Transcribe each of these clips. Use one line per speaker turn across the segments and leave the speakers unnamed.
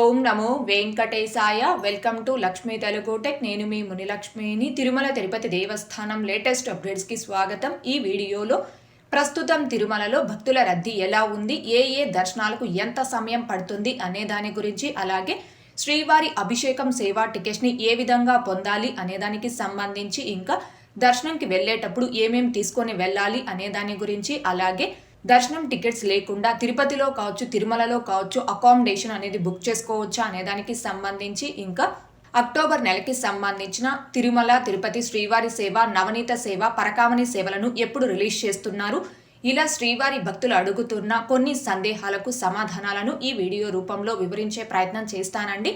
ఓం నమో వెంకటేశాయ. Welcome to Lakshmi Telugu tech. నేను మీ మునిలక్ష్మిని. తిరుమల తిరుపతి దేవస్థానం లేటెస్ట్ అప్డేట్స్కి స్వాగతం. ఈ వీడియోలో ప్రస్తుతం తిరుమలలో భక్తుల రద్దీ ఎలా ఉంది? ఏ ఏ దర్శనాలకు ఎంత సమయం పడుతుంది అనే దాని గురించి అలాగే శ్రీవారి అభిషేకం సేవా టికెట్స్ని ఏ విధంగా పొందాలి అనే దానికి సంబంధించి ఇంకా దర్శనంకి వెళ్ళేటప్పుడు ఏమేమి తీసుకొని వెళ్ళాలి అనే దాని గురించి అలాగే దర్శనం టికెట్స్ లేకుండా తిరుపతిలో కావచ్చు తిరుమలలో కావచ్చు అకామిడేషన్ అనేది బుక్ చేసుకోవచ్చా అనే దానికి సంబంధించి ఇంకా అక్టోబర్ నెలకి సంబంధించిన తిరుమల తిరుపతి శ్రీవారి సేవ నవనీత సేవ పరకామణి సేవలను ఎప్పుడు రిలీజ్ చేస్తున్నారు? ఇలా శ్రీవారి భక్తులు అడుగుతున్న కొన్ని సందేహాలకు సమాధానాలను ఈ వీడియో రూపంలో వివరించే ప్రయత్నం చేస్తానండి.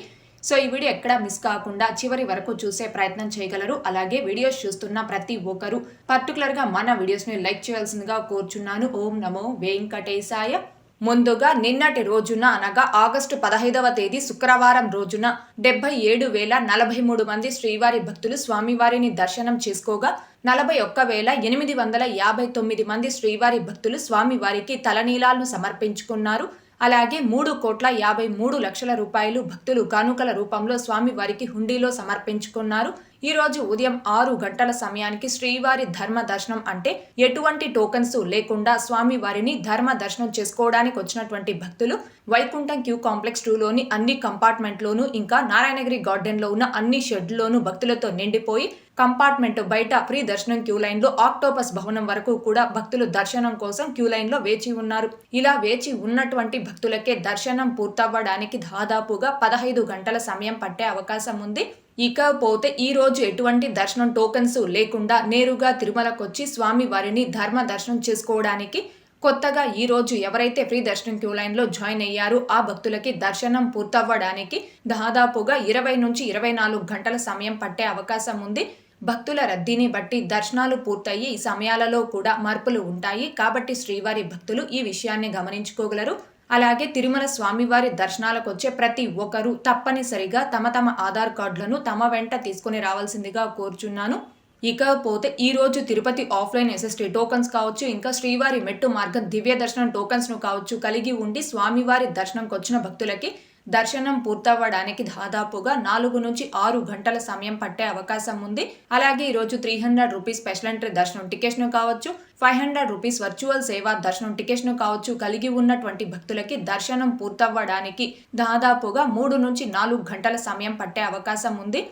సో ఈ వీడియో ఎక్కడా మిస్ కాకుండా చివరి వరకు చూసే ప్రయత్నం చేయగలరు. అలాగే వీడియోస్ చూస్తున్న ప్రతి ఒక్కరు పర్టికులర్గా మన వీడియోస్ని లైక్ చేయాల్సిందిగా కోరుచున్నాను. ఓం నమో వెంకటేశాయ. ముందుగా నిన్నటి రోజున అనగా ఆగస్టు పదహైదవ తేదీ శుక్రవారం రోజున డెబ్బై ఏడు వేల నలభై మూడు మంది శ్రీవారి భక్తులు స్వామివారిని దర్శనం చేసుకోగా నలభై ఒక్క వేల ఎనిమిది వందల యాభై తొమ్మిది మంది శ్రీవారి భక్తులు స్వామివారికి తలనీలాలను సమర్పించుకున్నారు. అలాగే మూడు కోట్ల యాభై మూడు లక్షల రూపాయలు భక్తులు కానుకల రూపంలో స్వామివారికి హుండీలో సమర్పించుకున్నారు. ఈ రోజు ఉదయం ఆరు గంటల సమయానికి శ్రీవారి ధర్మ దర్శనం అంటే ఎటువంటి టోకన్స్ లేకుండా స్వామి వారిని ధర్మ దర్శనం చేసుకోవడానికి వచ్చినటువంటి భక్తులు వైకుంఠం క్యూ కాంప్లెక్స్ టూలోని అన్ని కంపార్ట్మెంట్లోనూ ఇంకా నారాయణగిరి గార్డెన్లో ఉన్న అన్ని షెడ్లోనూ భక్తులతో నిండిపోయి కంపార్ట్మెంట్ బయట ఫ్రీ దర్శనం క్యూ లైన్లో ఆక్టోపస్ భవనం వరకు కూడా భక్తులు దర్శనం కోసం క్యూ లైన్లో వేచి ఉన్నారు. ఇలా వేచి ఉన్నటువంటి భక్తులకే దర్శనం పూర్తవ్వడానికి దాదాపుగా పదహైదు గంటల సమయం పట్టే అవకాశం ఉంది. ఇకపోతే ఈరోజు ఎటువంటి దర్శనం టోకన్స్ లేకుండా నేరుగా తిరుమలకొచ్చి స్వామి వారిని ధర్మ దర్శనం చేసుకోవడానికి కొత్తగా ఈ రోజు ఎవరైతే ఫ్రీ దర్శనం క్యూ లైన్లో జాయిన్ అయ్యారో ఆ భక్తులకి దర్శనం పూర్తవ్వడానికి దాదాపుగా ఇరవై నుంచి ఇరవై నాలుగు గంటల సమయం పట్టే అవకాశం ఉంది. భక్తుల రద్దీని బట్టి దర్శనాలు పూర్తయ్యి ఈ సమయాలలో కూడా మార్పులు ఉంటాయి. కాబట్టి శ్రీవారి భక్తులు ఈ విషయాన్ని గమనించుకోగలరు. అలాగే తిరుమల స్వామివారి దర్శనాలకు వచ్చే ప్రతి ఒక్కరూ తప్పనిసరిగా తమ తమ ఆధార్ కార్డులను తమ వెంట తీసుకుని రావాల్సిందిగా కోరుచున్నాను. ఇకపోతే ఈ రోజు తిరుపతి ఆఫ్లైన్ ఎస్ఎస్టీ టోకన్స్ కావచ్చు ఇంకా శ్రీవారి మెట్టు మార్గం దివ్య దర్శనం టోకన్స్ను కావచ్చు కలిగి ఉండి స్వామివారి దర్శనంకి వచ్చిన భక్తులకి దర్శనం పూర్తవ్వడానికి దాదాపుగా నాలుగు నుంచి ఆరు గంటల సమయం పట్టే అవకాశం ఉంది. అలాగే ఈరోజు three hundred rupees special entry దర్శనం టికెట్ను కావచ్చు ఫైవ్ హండ్రెడ్ రూపీస్ వర్చువల్ సేవా దర్శనం టికెట్ను కావచ్చు కలిగి ఉన్నటువంటి భక్తులకి దర్శనం పూర్తవ్వడానికి దాదాపుగా మూడు నుంచి నాలుగు గంటల సమయం పట్టే అవకాశం ఉంది.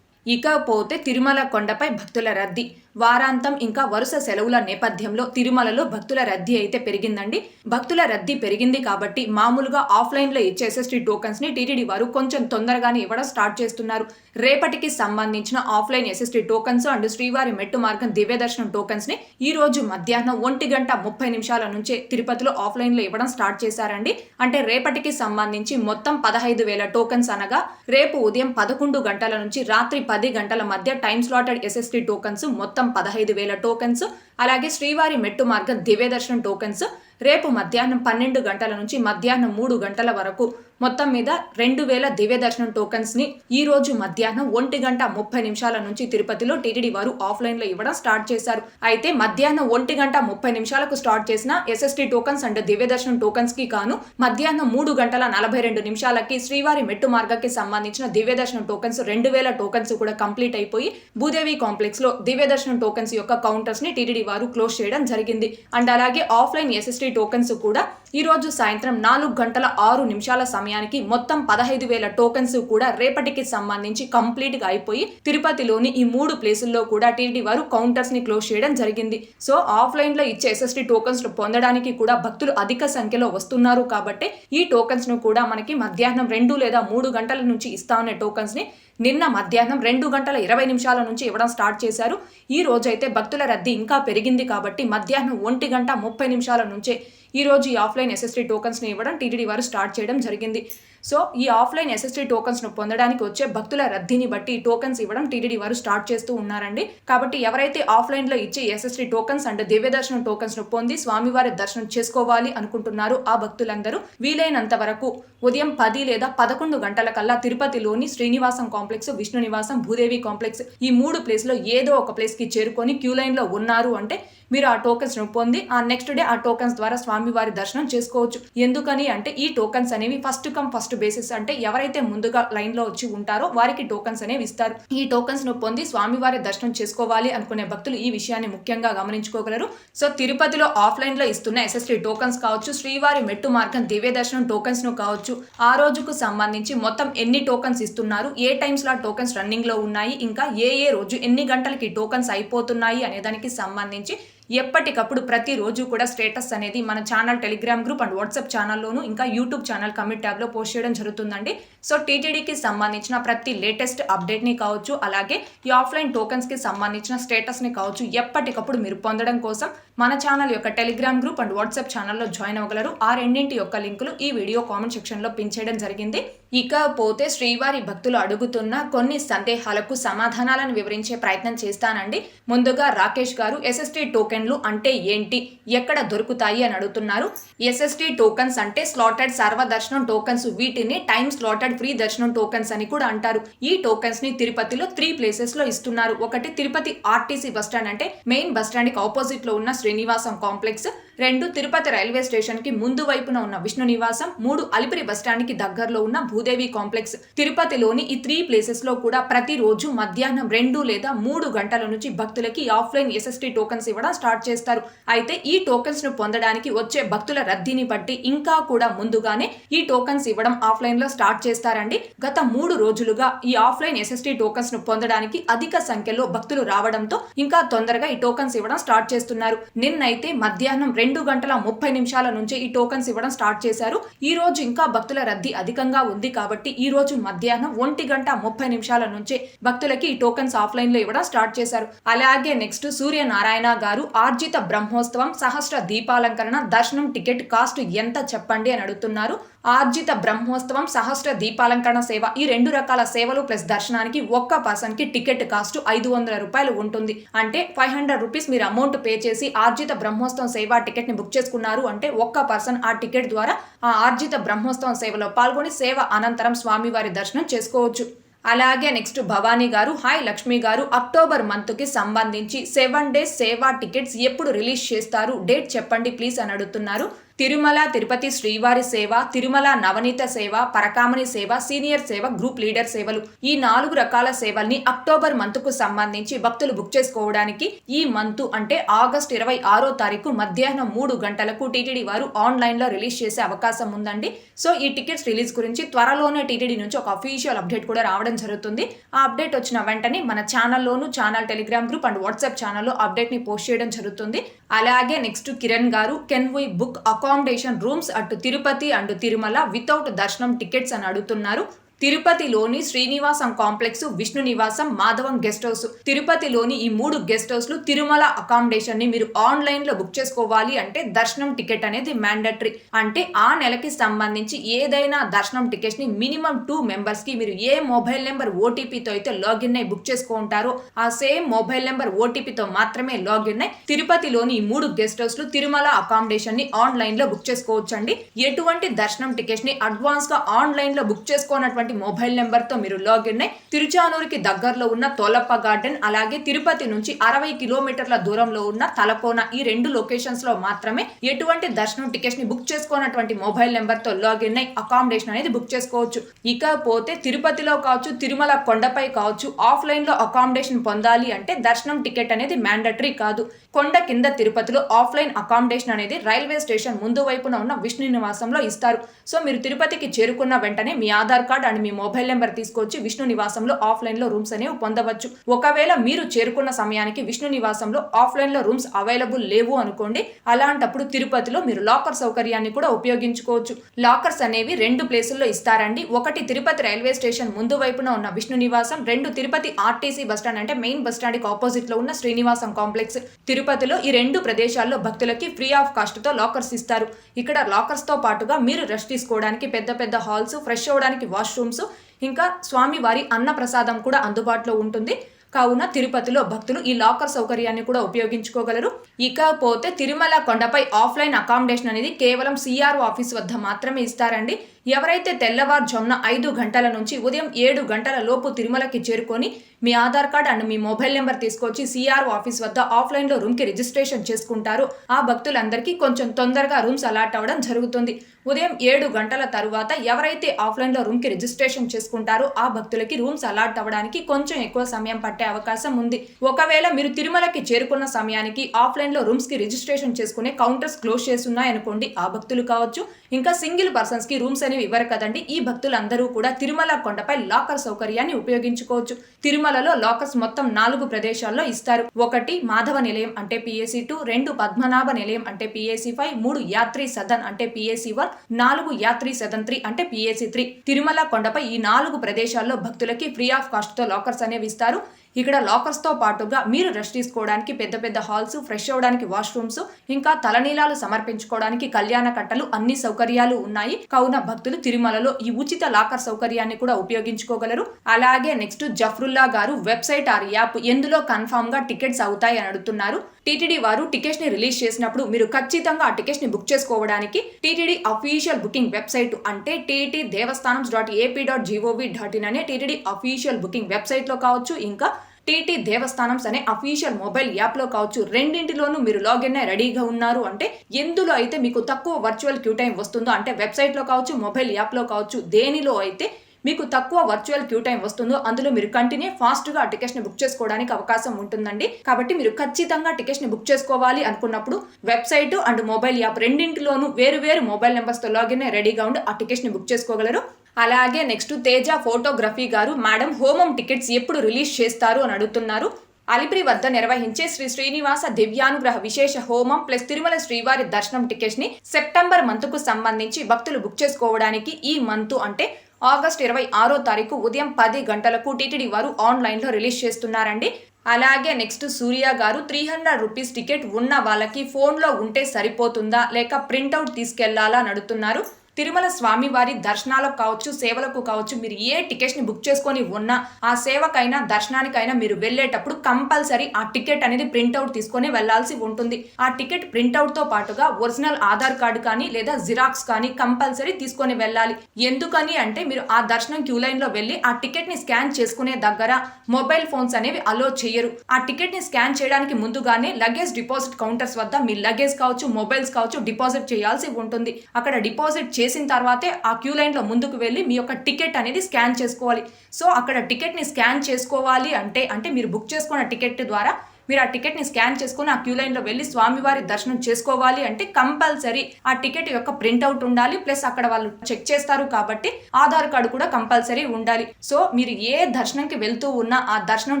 ఇకపోతే తిరుమల కొండపై భక్తుల రద్దీ. వారాంతం ఇంకా వరుస సెలవుల నేపథ్యంలో తిరుమలలో భక్తుల రద్దీ అయితే పెరిగిందండి. భక్తుల రద్దీ పెరిగింది కాబట్టి మామూలుగా ఆఫ్లైన్లో ఇచ్చే ఎస్ఎస్టీ టోకన్స్ని టీటీడీ వారు కొంచెం తొందరగానే ఇవ్వడం స్టార్ట్ చేస్తున్నారు. రేపటికి సంబంధించిన ఆఫ్లైన్ ఎస్ఎస్టీ టోకన్స్ అండ్ శ్రీవారి మెట్టు మార్గం దివ్య దర్శనం టోకన్స్ని ఈ రోజు మధ్యాహ్నం ఒంటి గంట ముప్పై నిమిషాల నుంచే తిరుపతిలో ఆఫ్లైన్లో ఇవ్వడం స్టార్ట్ చేశారండి. అంటే రేపటికి సంబంధించి మొత్తం పదహైదు వేల టోకన్స్ అనగా రేపు ఉదయం పదకొండు గంటల నుంచి రాత్రి పది గంటల మధ్య టైం స్లాటెడ్ ఎస్ఎస్టీ టోకన్స్ మొత్తం పదహైదు వేల టోకెన్స్ అలాగే శ్రీవారి మెట్టు మార్గం దివ్యదర్శనం టోకెన్స్ టోకన్స్ రేపు మధ్యాహ్నం పన్నెండు గంటల నుంచి మధ్యాహ్నం మూడు గంటల వరకు. మొత్తం మీద రెండు వేల దివ్యదర్శనం టోకెన్స్ టోకన్స్ని ఈ రోజు మధ్యాహ్నం ఒంటి గంట ముప్పై నిమిషాల నుంచి తిరుపతిలో టీటీడీ వారు ఆఫ్లైన్లో ఇవ్వడం స్టార్ట్ చేశారు. అయితే మధ్యాహ్నం ఒంటి గంట ముప్పై నిమిషాలకు స్టార్ట్ చేసిన ఎస్ఎస్టీ టోకన్స్ అండ్ దివ్యదర్శనం టోకన్స్కి కాను మధ్యాహ్నం మూడు గంటల నలభై రెండు నిమిషాలకి శ్రీవారి మెట్టు మార్గకి సంబంధించిన దివ్యదర్శనం టోకన్స్ రెండు వేల టోకన్స్ కూడా కంప్లీట్ అయిపోయి భూదేవి కాంప్లెక్స్లో దివ్యదర్శనం టోకెన్స్ టోకన్స్ యొక్క కౌంటర్స్ని టీటీడీ వారు క్లోజ్ చేయడం జరిగింది. అండ్ అలాగే ఆఫ్లైన్ ఎస్ఎస్టీ టోకన్స్ కూడా ఈ రోజు సాయంత్రం నాలుగు గంటల ఆరు నిమిషాల సమయానికి మొత్తం పదహైదు వేల టోకెన్స్ కూడా రేపటికి సంబంధించి కంప్లీట్గా అయిపోయి తిరుపతిలోని ఈ మూడు ప్లేసుల్లో కూడా టీడీ వారు కౌంటర్స్ని క్లోజ్ చేయడం జరిగింది. సో ఆఫ్లైన్లో ఇచ్చే ఎస్ఎస్టీ టోకన్స్ పొందడానికి కూడా భక్తులు అధిక సంఖ్యలో వస్తున్నారు కాబట్టి ఈ టోకన్స్ను కూడా మనకి మధ్యాహ్నం రెండు లేదా మూడు గంటల నుంచి ఇస్తా ఉన్న టోకన్స్ని నిన్న మధ్యాహ్నం రెండు గంటల ఇరవై నిమిషాల నుంచి ఇవ్వడం స్టార్ట్ చేశారు. ఈ రోజైతే భక్తుల రద్దీ ఇంకా పెరిగింది కాబట్టి మధ్యాహ్నం ఒంటి గంట ముప్పై నిమిషాల నుంచే ఈ రోజు ఈ ఆఫ్లైన్ ఎస్ఎస్టీ టోకన్స్ని ఇవ్వడం టీటీడీ వారు స్టార్ట్ చేయడం జరిగింది. సో ఈ ఆఫ్లైన్ ఎస్ఎస్టీ టోకన్స్ను పొందడానికి వచ్చే భక్తుల రద్దీని బట్టి టోకన్స్ ఇవ్వడం టీటీడీ వారు స్టార్ట్ చేస్తూ ఉన్నారండి. కాబట్టి ఎవరైతే ఆఫ్లైన్లో ఇచ్చే ఎస్ఎస్టీ టోకన్స్ అండ్ దివ్య దర్శనం టోకన్స్ను పొంది స్వామివారి దర్శనం చేసుకోవాలి అనుకుంటున్నారు ఆ భక్తులందరూ వీలైనంత వరకు ఉదయం పది లేదా పదకొండు గంటల కల్లా తిరుపతిలోని శ్రీనివాసం కాంప్లెక్స్ విష్ణు నివాసం భూదేవి కాంప్లెక్స్ ఈ మూడు ప్లేస్లో ఏదో ఒక ప్లేస్కి చేరుకొని క్యూ లైన్లో ఉన్నారు అంటే మీరు ఆ టోకన్స్ను పొంది ఆ నెక్స్ట్ డే ఆ టోకన్స్ ద్వారా స్వామివారి దర్శనం చేసుకోవచ్చు. ఎందుకని అంటే ఈ టోకన్స్ అనేవి ఫస్ట్ కమ్ ఫస్ట్ బేసిస్ అంటే ఎవరైతే ముందుగా లైన్లో వచ్చి ఉంటారో వారికి టోకన్స్ అనేవి ఇస్తారు. ఈ టోకన్స్ను పొంది స్వామివారి దర్శనం చేసుకోవాలి అనుకునే భక్తులు ఈ విషయాన్ని ముఖ్యంగా గమనించుకోగలరు. సో తిరుపతిలో ఆఫ్లైన్లో ఇస్తున్న ఎస్ఎస్టీ టోకన్స్ కావచ్చు శ్రీవారి మెట్టు మార్గం దివ్య దర్శనం టోకన్స్ను కావచ్చు. ఆ రోజుకు సంబంధించి మొత్తం ఎన్ని టోకన్స్ ఇస్తున్నారు ఏ టైమ్స్లో టోకన్స్ రన్నింగ్లో ఉన్నాయి ఇంకా ఏ ఏ రోజు ఎన్ని గంటలకి టోకన్స్ అయిపోతున్నాయి అనే దానికి సంబంధించి ఎప్పటికప్పుడు ప్రతిరోజు కూడా స్టేటస్ అనేది మన channel Telegram group and WhatsApp ఛానల్లోను ఇంకా యూట్యూబ్ ఛానల్ కమిట్ ట్యాబ్లో పోస్ట్ చేయడం జరుగుతుందండి. సో టీటీడీకి సంబంధించిన ప్రతి లేటెస్ట్ అప్డేట్ని కావచ్చు అలాగే ఈ ఆఫ్లైన్ టోకెన్స్కి సంబంధించిన స్టేటస్ని కావచ్చు ఎప్పటికప్పుడు మీరు పొందడం కోసం మన ఛానల్ యొక్క టెలిగ్రామ్ గ్రూప్ అండ్ వాట్సాప్ ఛానల్లో జాయిన్ అవ్వగలరు. ఆ రెండింటి యొక్క లింకులు ఈ వీడియో కామెంట్ సెక్షన్లో పిన్ చేయడం జరిగింది. ఇకపోతే శ్రీవారి భక్తులు అడుగుతున్న కొన్ని సందేహాలకు సమాధానాలను వివరించే ప్రయత్నం చేస్తానండి. ముందుగా రాకేష్ గారు ఎస్ఎస్టీ టోకెన్లు అంటే ఏంటి? ఎక్కడ దొరుకుతాయి అని అడుగుతున్నారు. ఎస్ఎస్టీ టోకన్స్ అంటే స్లాటెడ్ సర్వదర్శనం టోకన్స్. వీటిని టైం స్లాటెడ్ ఫ్రీ దర్శనం టోకన్స్ అని కూడా అంటారు. ఈ టోకన్స్ని తిరుపతిలో త్రీ ప్లేసెస్లో ఇస్తున్నారు. ఒకటి తిరుపతి ఆర్టీసీ బస్టాండ్ అంటే మెయిన్ బస్టాండ్కి ఆపోజిట్లో ఉన్న శ్రీనివాసం కాంప్లెక్స్. రెండు తిరుపతి రైల్వే స్టేషన్కి ముందు వైపున ఉన్న విష్ణు నివాసం మూడు అలిపిరి బస్టాండ్కి దగ్గరలో ఉన్న భూదేవి కాంప్లెక్స్ తిరుపతిలోని ఈ త్రీ ప్లేసెస్లో కూడా ప్రతిరోజు మధ్యాహ్నం రెండు లేదా మూడు గంటల నుంచి భక్తులకి ఆఫ్లైన్ ఎస్ఎస్టీ టోకన్స్ ఇవ్వడం స్టార్ట్ చేస్తారు. అయితే ఈ టోకన్స్ను పొందడానికి వచ్చే భక్తుల రద్దీని బట్టి ఇంకా కూడా ముందుగానే ఈ టోకన్స్ ఇవ్వడం ఆఫ్లైన్లో స్టార్ట్ చేస్తారండి. గత మూడు రోజులుగా ఈ ఆఫ్లైన్ ఎస్ఎస్టీ టోకన్స్ను పొందడానికి అధిక సంఖ్యలో భక్తులు రావడంతో ఇంకా తొందరగా ఈ టోకన్స్ ఇవ్వడం స్టార్ట్ చేస్తున్నారు. నిన్నైతే మధ్యాహ్నం రెండు రెండు గంటల ముప్పై నిమిషాల నుంచి ఈ టోకన్స్ ఇవ్వడం స్టార్ట్ చేశారు. ఈ రోజు ఇంకా భక్తుల రద్దీ అధికంగా ఉంది కాబట్టి ఈ రోజు మధ్యాహ్నం ఒంటి గంట ముప్పై నిమిషాల నుంచే భక్తులకి ఈ టోకన్స్ ఆఫ్లైన్లో ఇవ్వడం స్టార్ట్ చేశారు. అలాగే నెక్స్ట్ సూర్యనారాయణ గారు ఆర్జిత బ్రహ్మోత్సవం సహస్ర దీపాలంకరణ దర్శనం టికెట్ కాస్ట్ ఎంత చెప్పండి అని అడుగుతున్నారు. ఆర్జిత బ్రహ్మోత్సవం సహస్ర దీపాలంకరణ సేవ ఈ రెండు రకాల సేవలు ప్లస్ దర్శనానికి ఒక్క పర్సన్కి టికెట్ కాస్ట్ ఐదు వందల రూపాయలు ఉంటుంది. అంటే ఫైవ్ హండ్రెడ్ రూపీస్ మీరు అమౌంట్ పే చేసి ఆర్జిత బ్రహ్మోత్సవం సేవ టికెట్ని బుక్ చేసుకున్నారు అంటే ఒక్క పర్సన్ ఆ టికెట్ ద్వారా ఆ ఆర్జిత బ్రహ్మోత్సవం సేవలో పాల్గొని సేవ అనంతరం స్వామివారి దర్శనం చేసుకోవచ్చు. అలాగే నెక్స్ట్ భవానీ గారు హాయ్ లక్ష్మి గారు అక్టోబర్ మంత్కి సంబంధించి సెవెన్ డేస్ సేవా టికెట్స్ ఎప్పుడు రిలీజ్ చేస్తారు? డేట్ చెప్పండి ప్లీజ్ అని అడుగుతున్నారు. తిరుమల తిరుపతి శ్రీవారి సేవ తిరుమల నవనీత సేవ పరకామణి సేవ సీనియర్ సేవ గ్రూప్ లీడర్ సేవలు. ఈ నాలుగు రకాల సేవల్ని అక్టోబర్ మంత్కు సంబంధించి భక్తులు బుక్ చేసుకోవడానికి ఈ మంత్ అంటే ఆగస్ట్ ఇరవై ఆరో తారీఖు మధ్యాహ్నం మూడు గంటలకు టీటీడీ వారు ఆన్లైన్లో రిలీజ్ చేసే అవకాశం ఉందండి. సో ఈ టికెట్స్ రిలీజ్ గురించి త్వరలోనే టీటీడీ నుంచి ఒక అఫీషియల్ అప్డేట్ కూడా రావడం జరుగుతుంది. ఆ అప్డేట్ వచ్చిన వెంటనే మన ఛానల్లోను channel Telegram group and WhatsApp ఛానల్లో అప్డేట్ని పోస్ట్ చేయడం జరుగుతుంది. అలాగే నెక్స్ట్ కిరణ్ గారు can we book account accommodation rooms అటు తిరుపతి అండ్ తిరుమల వితౌట్ దర్శనం టికెట్స్ అని అడుగుతున్నారు. తిరుపతిలోని శ్రీనివాసం కాంప్లెక్స్ విష్ణు నివాసం మాధవం గెస్ట్ హౌస్. తిరుపతిలోని ఈ మూడు గెస్ట్ హౌస్లు తిరుమల అకామిడేషన్ని మీరు ఆన్లైన్లో బుక్ చేసుకోవాలి అంటే దర్శనం టికెట్ అనేది మ్యాండటరీ అంటే ఆ నెలకి సంబంధించి ఏదైనా దర్శనం టికెట్స్ని మినిమం టూ మెంబర్స్కి మీరు ఏ మొబైల్ నెంబర్ ఓటీపీతో అయితే లాగిన్ అయి బుక్ చేసుకుంటారో ఆ సేమ్ మొబైల్ నెంబర్ ఓటీపీతో మాత్రమే లాగిన్ అయి తిరుపతిలోని ఈ మూడు గెస్ట్ హౌస్లు తిరుమల అకామిడేషన్ని ఆన్లైన్లో బుక్ చేసుకోవచ్చండి. ఎటువంటి దర్శనం టికెట్స్ని అడ్వాన్స్గా ఆన్లైన్లో బుక్ చేసుకోనటువంటి మొబైల్ నెంబర్తో మీరు లాగిన్ అయి తిరుచానూరుకి దగ్గరలో ఉన్న తోలప్ప గార్డెన్ అలాగే తిరుపతి నుంచి అరవై కిలోమీటర్ల దూరంలో ఉన్న తలకోన ఈ రెండు లొకేషన్స్లో మాత్రమే ఎటువంటి దర్శనం టికెట్స్ని బుక్ చేసుకున్నటువంటి మొబైల్ నెంబర్తో లాగిన్ అయి అకామిడేషన్ అనేది బుక్ చేసుకోవచ్చు. ఇకపోతే తిరుపతిలో కావచ్చు తిరుమల కొండపై కావచ్చు ఆఫ్లైన్లో అకామిడేషన్ పొందాలి అంటే దర్శనం టికెట్ అనేది మ్యాండటరీ కాదు. కొండ కింద తిరుపతిలో ఆఫ్లైన్ అకామిడేషన్ అనేది రైల్వే స్టేషన్ ముందు వైపున ఉన్న విష్ణు నివాసంలో ఇస్తారు. సో మీరు తిరుపతికి చేరుకున్న వెంటనే మీ ఆధార్ కార్డ్ అండ్ మీ మొబైల్ నెంబర్ తీసుకొచ్చి విష్ణు నివాసంలో ఆఫ్లైన్లో రూమ్స్ అనేవి పొందవచ్చు. ఒకవేళ మీరు చేరుకున్న సమయానికి విష్ణు నివాసంలో ఆఫ్లైన్లో రూమ్స్ అవైలబుల్ లేవు అనుకోండి అలాంటప్పుడు తిరుపతిలో మీరు లాకర్ సౌకర్యాన్ని కూడా ఉపయోగించుకోవచ్చు. లాకర్స్ అనేవి రెండు ప్లేసుల్లో ఇస్తారండి. ఒకటి తిరుపతి రైల్వే స్టేషన్ ముందు వైపున ఉన్న విష్ణు నివాసం రెండు తిరుపతి ఆర్టీసీ బస్టాండ్ అంటే మెయిన్ బస్టాండ్కి కి ఉన్న శ్రీనివాసం కాంప్లెక్స్. తిరు తిరుపతిలో ఈ రెండు ప్రదేశాల్లో భక్తులకి ఫ్రీ ఆఫ్ కాస్ట్తో లాకర్స్ ఇస్తారు. ఇక్కడ లాకర్స్తో పాటుగా మీరు రెస్ట్ తీసుకోవడానికి పెద్ద పెద్ద హాల్స్ ఫ్రెష్ అవ్వడానికి వాష్రూమ్స్ ఇంకా స్వామివారి అన్న ప్రసాదం కూడా అందుబాటులో ఉంటుంది. కావున తిరుపతిలో భక్తులు ఈ లాకర్ సౌకర్యాన్ని కూడా ఉపయోగించుకోగలరు. ఇకపోతే తిరుమల కొండపై ఆఫ్లైన్ అకామిడేషన్ అనేది కేవలం సిఆర్ఓ ఆఫీస్ వద్ద మాత్రమే ఇస్తారండి. ఎవరైతే తెల్లవారుజామున ఐదు గంటల నుంచి ఉదయం ఏడు గంటల లోపు తిరుమలకి చేరుకొని మీ ఆధార్ కార్డ్ అండ్ మీ మొబైల్ నెంబర్ తీసుకొచ్చి సిఆర్ఓ ఆఫీస్ వద్ద ఆఫ్లైన్లో రూమ్కి రిజిస్ట్రేషన్ చేసుకుంటారు. ఆ భక్తులందరికీ కొంచెం తొందరగా రూమ్స్ అలాట్ అవ్వడం జరుగుతుంది. ఉదయం ఏడు గంటల తరువాత ఎవరైతే ఆఫ్లైన్లో రూమ్కి రిజిస్ట్రేషన్ చేసుకుంటారో ఆ భక్తులకి రూమ్స్ అలాట్ అవ్వడానికి కొంచెం ఎక్కువ సమయం పట్టే అవకాశం ఉంది. ఒకవేళ మీరు తిరుమలకి చేరుకున్న సమయానికి ఆఫ్లైన్లో రూమ్స్కి రిజిస్ట్రేషన్ చేసుకునే కౌంటర్స్ క్లోజ్ చేస్తున్నాయనుకోండి ఆ భక్తులు కావచ్చు ఇంకా సింగిల్ పర్సన్స్కి రూమ్స్ అనేవి ఇవ్వరు కదండి. ఈ భక్తులందరూ కూడా తిరుమల కొండపై లాకర్ సౌకర్యాన్ని ఉపయోగించుకోవచ్చు. తిరుమలలో లాకర్స్ మొత్తం నాలుగు ప్రదేశాల్లో ఇస్తారు. ఒకటి మాధవ నిలయం అంటే పిఎసి టూ రెండు పద్మనాభ నిలయం అంటే పిఎసి ఫైవ్ మూడు యాత్రి సదన్ అంటే పిఎసి వన్ నాలుగు యాత్రి సదన్ త్రీ అంటే పిఎసి త్రీ. తిరుమల కొండపై ఈ నాలుగు ప్రదేశాల్లో భక్తులకి ఫ్రీ ఆఫ్ కాస్ట్తో లాకర్స్ అనేవి ఇస్తారు. ఇక్కడ లాకర్స్తో పాటుగా మీరు రెస్ట్ తీసుకోవడానికి పెద్ద పెద్ద హాల్స్ ఫ్రెష్ అవ్వడానికి వాష్రూమ్స్ ఇంకా తలనీలాలు సమర్పించుకోవడానికి కళ్యాణ కట్టలు అన్ని సౌకర్యాలు ఉన్నాయి. కావున భక్తులు తిరుమలలో ఈ ఉచిత లాకర్ సౌకర్యాన్ని కూడా ఉపయోగించుకోగలరు. అలాగే నెక్స్ట్ జఫ్రుల్లా గారు వెబ్సైట్ ఆర్ యాప్ ఎందులో కన్ఫామ్గా టికెట్స్ అవుతాయి అని అడుగుతున్నారు. టీటీడీ వారు టికెట్స్ని రిలీజ్ చేసినప్పుడు మీరు ఖచ్చితంగా ఆ టికెట్స్ని బుక్ చేసుకోవడానికి టీటీడీ అఫీషియల్ బుకింగ్ వెబ్సైట్ అంటే TT Devasthanam dot AP dot GOV dot in అనే టీటీడీ అఫీషియల్ బుకింగ్ వెబ్సైట్లో కావచ్చు ఇంకా టీటీ దేవస్థానమ్స్ అనే అఫీషియల్ మొబైల్ యాప్లో కావచ్చు. రెండింటిలోనూ మీరు లాగిన్ అయి రెడీగా ఉన్నారు అంటే ఎందులో అయితే మీకు తక్కువ వర్చువల్ క్యూ టైం వస్తుందో అంటే వెబ్సైట్లో కావచ్చు మొబైల్ యాప్లో కావచ్చు దేనిలో అయితే మీకు తక్కువ వర్చువల్ క్యూ టైం వస్తుందో అందులో మీరు కంటిన్యూ ఫాస్ట్గా టికెట్స్ని బుక్ చేసుకోవడానికి అవకాశం ఉంటుందండి. కాబట్టి మీరు ఖచ్చితంగా టికెట్స్ని బుక్ చేసుకోవాలి అనుకున్నప్పుడు వెబ్సైట్ అండ్ మొబైల్ యాప్ రెండింటిలోనూ వేరు వేరు మొబైల్ నెంబర్స్తో లాగిన్ రెడీగా ఉండి ఆ టికెట్స్ని బుక్ చేసుకోగలరు. అలాగే నెక్స్ట్ తేజ ఫోటోగ్రఫీ గారు మేడం హోమం టికెట్స్ ఎప్పుడు రిలీజ్ చేస్తారు? అని అడుగుతున్నారు. అలిపిరి వద్ద నిర్వహించే శ్రీ శ్రీనివాస దివ్యానుగ్రహ విశేష హోమం ప్లస్ తిరుమల శ్రీవారి దర్శనం టికెట్స్ని సెప్టెంబర్ మంత్కు సంబంధించి భక్తులు బుక్ చేసుకోవడానికి ఈ మంత్ అంటే ఆగస్ట్ ఇరవై ఆరో తారీఖు ఉదయం పది గంటలకు టీటీడీ వారు ఆన్లైన్లో రిలీజ్ చేస్తున్నారండి. అలాగే నెక్స్ట్ సూర్య గారు త్రీ హండ్రెడ్ రూపీస్ టికెట్ ఉన్న వాళ్ళకి ఫోన్లో ఉంటే సరిపోతుందా? లేక ప్రింట్అవుట్ తీసుకెళ్ళాలా అని అడుగుతున్నారు. తిరుమల స్వామివారి దర్శనాలకు కావచ్చు సేవలకు కావచ్చు మీరు ఏ టికెట్స్ని బుక్ చేసుకొని ఉన్నా ఆ సేవకైనా దర్శనానికైనా మీరు వెళ్ళేటప్పుడు కంపల్సరీ ఆ టికెట్ అనేది ప్రింట్అవుట్ తీసుకొని వెళ్ళాల్సి ఉంటుంది. ఆ టికెట్ ప్రింట్అవుట్తో పాటుగా ఒరిజినల్ ఆధార్ కార్డు కానీ లేదా జిరాక్స్ కానీ కంపల్సరీ తీసుకొని వెళ్ళాలి. ఎందుకని అంటే మీరు ఆ దర్శనం క్యూ లైన్లో వెళ్ళి ఆ టికెట్ని స్కాన్ చేసుకునే దగ్గర మొబైల్ ఫోన్స్ అనేవి అలో చేయరు ఆ టికెట్ని స్కాన్ చేయడానికి ముందుగానే లగేజ్ డిపాజిట్ కౌంటర్స్ వద్ద మీ లగేజ్ కావచ్చు మొబైల్స్ కావచ్చు డిపాజిట్ చేయాల్సి ఉంటుంది. అక్కడ డిపాజిట్ చేసిన తర్వాతే ఆ క్యూ లైన్లో ముందుకు వెళ్ళి మీ యొక్క టికెట్ అనేది స్కాన్ చేసుకోవాలి. సో అక్కడ టికెట్ని స్కాన్ చేసుకోవాలి అంటే అంటే మీరు బుక్ చేసుకున్న టికెట్ ద్వారా మీరు ఆ టికెట్ని స్కాన్ చేసుకుని ఆ క్యూ లైన్లో వెళ్ళి స్వామివారి దర్శనం చేసుకోవాలి అంటే కంపల్సరీ ఆ టికెట్ యొక్క ప్రింట్అవుట్ ఉండాలి. ప్లస్ అక్కడ వాళ్ళు చెక్ చేస్తారు కాబట్టి ఆధార్ కార్డు కూడా కంపల్సరీ ఉండాలి. సో మీరు ఏ దర్శనంకి వెళ్తూ ఉన్నా ఆ దర్శనం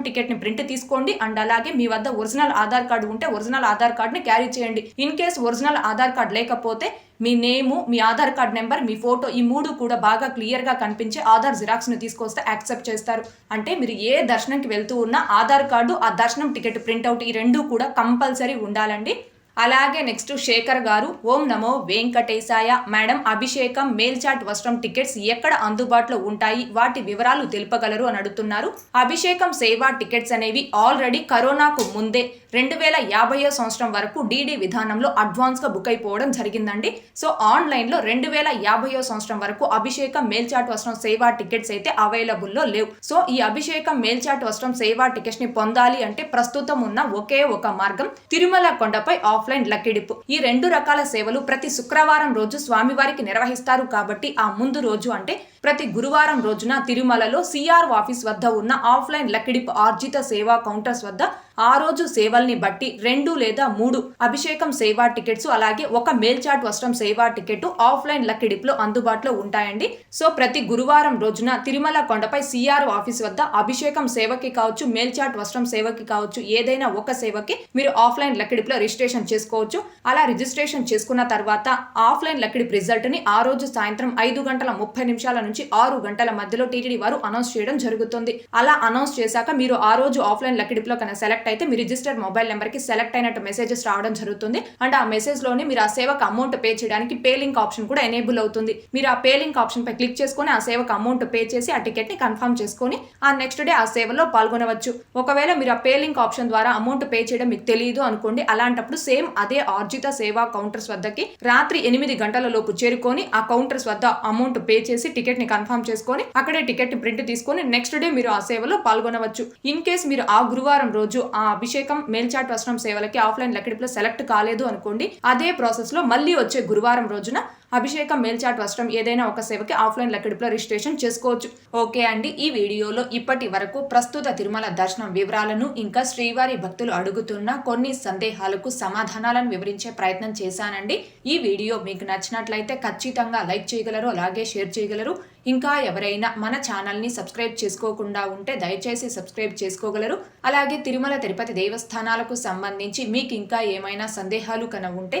టికెట్ని ప్రింట్ తీసుకోండి. అండ్ అలాగే మీ వద్ద ఒరిజినల్ ఆధార్ కార్డు ఉంటే ఒరిజినల్ ఆధార్ కార్డుని క్యారీ చేయండి. In case original Aadhaar card లేకపోతే మీ నేము మీ ఆధార్ కార్డ్ నెంబర్ మీ ఫోటో ఈ మూడు కూడా బాగా క్లియర్గా కనిపించే ఆధార్ జిరాక్స్ని తీసుకొస్తే యాక్సెప్ట్ చేస్తారు. అంటే మీరు ఏ దర్శనంకి వెళ్తూ ఉన్నా ఆధార్ కార్డు ఆ దర్శనం టికెట్ ప్రింట్అవుట్ ఈ రెండు కూడా కంపల్సరీ ఉండాలండి. అలాగే నెక్స్ట్ శేఖర్ గారు ఓం నమో వెంకటేశాయ. మేడం అభిషేకం మేల్చాట్ వస్త్రం టికెట్స్ ఎక్కడ అందుబాటులో ఉంటాయి? వాటి వివరాలు తెలుపగలరు అని అడుగుతున్నారు. అభిషేకం సేవా టికెట్స్ అనేవి ఆల్రెడీ కరోనాకు ముందే రెండు వేల యాభైయో సంవత్సరం వరకు డీడీ విధానంలో అడ్వాన్స్గా బుక్ అయిపోవడం జరిగిందండి. సో ఆన్లైన్లో రెండు వేల యాభైయో సంవత్సరం వరకు అభిషేకం మేల్చాట్ వస్త్రం సేవా టికెట్స్ అయితే అవైలబుల్లో లేవు. సో ఈ అభిషేకం మేల్చాట్ వస్త్రం సేవా టికెట్స్ని పొందాలి అంటే ప్రస్తుతం ఉన్న ఒకే ఒక మార్గం. తిరుమల కొండపై ఆఫ్లైన్ లక్కిడిపు ఈ రెండు రకాల సేవలు ప్రతి శుక్రవారం రోజు స్వామివారికి నిర్వహిస్తారు కాబట్టి ఆ ముందు రోజు అంటే ప్రతి గురువారం రోజున తిరుమలలో సిఆర్ ఆఫీస్ వద్ద ఉన్న ఆఫ్లైన్ లక్కిడిపు ఆర్జిత సేవా కౌంటర్స్ వద్ద ఆ రోజు సేవల్ని బట్టి రెండు లేదా మూడు అభిషేకం సేవా టికెట్స్ అలాగే ఒక మేల్చాట్ వస్త్రం సేవా టికెట్ ఆఫ్లైన్ లక్కిడిపులో అందుబాటులో ఉంటాయండి. సో ప్రతి గురువారం రోజున తిరుమల కొండపై సిఆర్ ఆఫీస్ వద్ద అభిషేకం సేవకి కావచ్చు మేల్చాట్ వస్త్రం సేవకి కావచ్చు ఏదైనా ఒక సేవకి మీరు ఆఫ్లైన్ లక్కిడిపులో రిజిస్ట్రేషన్ చేసుకోవచ్చు. అలా రిజిస్ట్రేషన్ చేసుకున్న తర్వాత ఆఫ్లైన్ లక్కిడిపు రిజల్ట్ని ఆ రోజు సాయంత్రం ఐదు గంటల ముప్పై నిమిషాల నుంచి ఆరు గంటల మధ్యలో టీటీడీ వారు అనౌన్స్ చేయడం జరుగుతుంది. అలా అనౌన్స్ చేశాక మీరు ఆ రోజు ఆఫ్లైన్ లక్కిడిపులో కన్నా సెలెక్ట్ అయితే మీ రిజిస్టర్డ్ మొబైల్ నెంబర్కి సెలెక్ట్ అయినట్టు మెసేజెస్ రావడం జరుగుతుంది. అండ్ ఆ మెసేజ్లోనే మీరు ఆ సేవకు అమౌంట్ పే చేయడానికి పే లింక్ ఆప్షన్ కూడా ఎనేబుల్ అవుతుంది. మీరు ఆ పే లింక్ ఆప్షన్ పై క్లిక్ చేసుకొని ఆ సేవకు అమౌంట్ పే చేసి ఆ టికెట్ని కన్ఫర్మ్ చేసుకొని ఆ నెక్స్ట్ డే ఆ సేవలో పాల్గొనవచ్చు. ఒకవేళ మీరు ఆ పే లింక్ ఆప్షన్ ద్వారా అమౌంట్ పే చేయడం మీకు తెలియదు అనుకోండి అలాంటప్పుడు సేమ్ అదే ఆర్జిత సేవా కౌంటర్స్ వద్దకి రాత్రి ఎనిమిది గంటల లోపు చేరుకొని ఆ కౌంటర్స్ వద్ద అమౌంట్ పే చేసి టికెట్ని కన్ఫర్మ్ చేసుకొని అక్కడే టికెట్ ప్రింట్ తీసుకొని నెక్స్ట్ డే మీరు ఆ సేవలో పాల్గొనవచ్చు. ఇన్ కేస్ మీరు ఆ గురువారం రోజు ఆ అభిషేకం మేల్చాట్ వస్త్రం సేవలకి ఆఫ్లైన్ లెక్కడిలో సెలెక్ట్ కాలేదు అనుకోండి అదే ప్రాసెస్లో మళ్ళీ వచ్చే గురువారం రోజున అభిషేకం మేల్చాట్ వస్త్రం ఏదైనా ఒక సేవకి ఆఫ్లైన్ లెక్కడిపులో రిజిస్ట్రేషన్ చేసుకోవచ్చు. ఓకే అండి ఈ వీడియోలో ఇప్పటి వరకు ప్రస్తుత తిరుమల దర్శనం వివరాలను ఇంకా శ్రీవారి భక్తులు అడుగుతున్న కొన్ని సందేహాలకు సమాధానాలను వివరించే ప్రయత్నం చేశానండి. ఈ వీడియో మీకు నచ్చినట్లయితే ఖచ్చితంగా లైక్ చేయగలరు అలాగే షేర్ చేయగలరు. ఇంకా ఎవరైనా మన ఛానల్ని సబ్స్క్రైబ్ చేసుకోకుండా ఉంటే దయచేసి సబ్స్క్రైబ్ చేసుకోగలరు. అలాగే తిరుమల తిరుపతి దేవస్థానాలకు సంబంధించి మీకు ఇంకా ఏమైనా సందేహాలు కన ఉంటే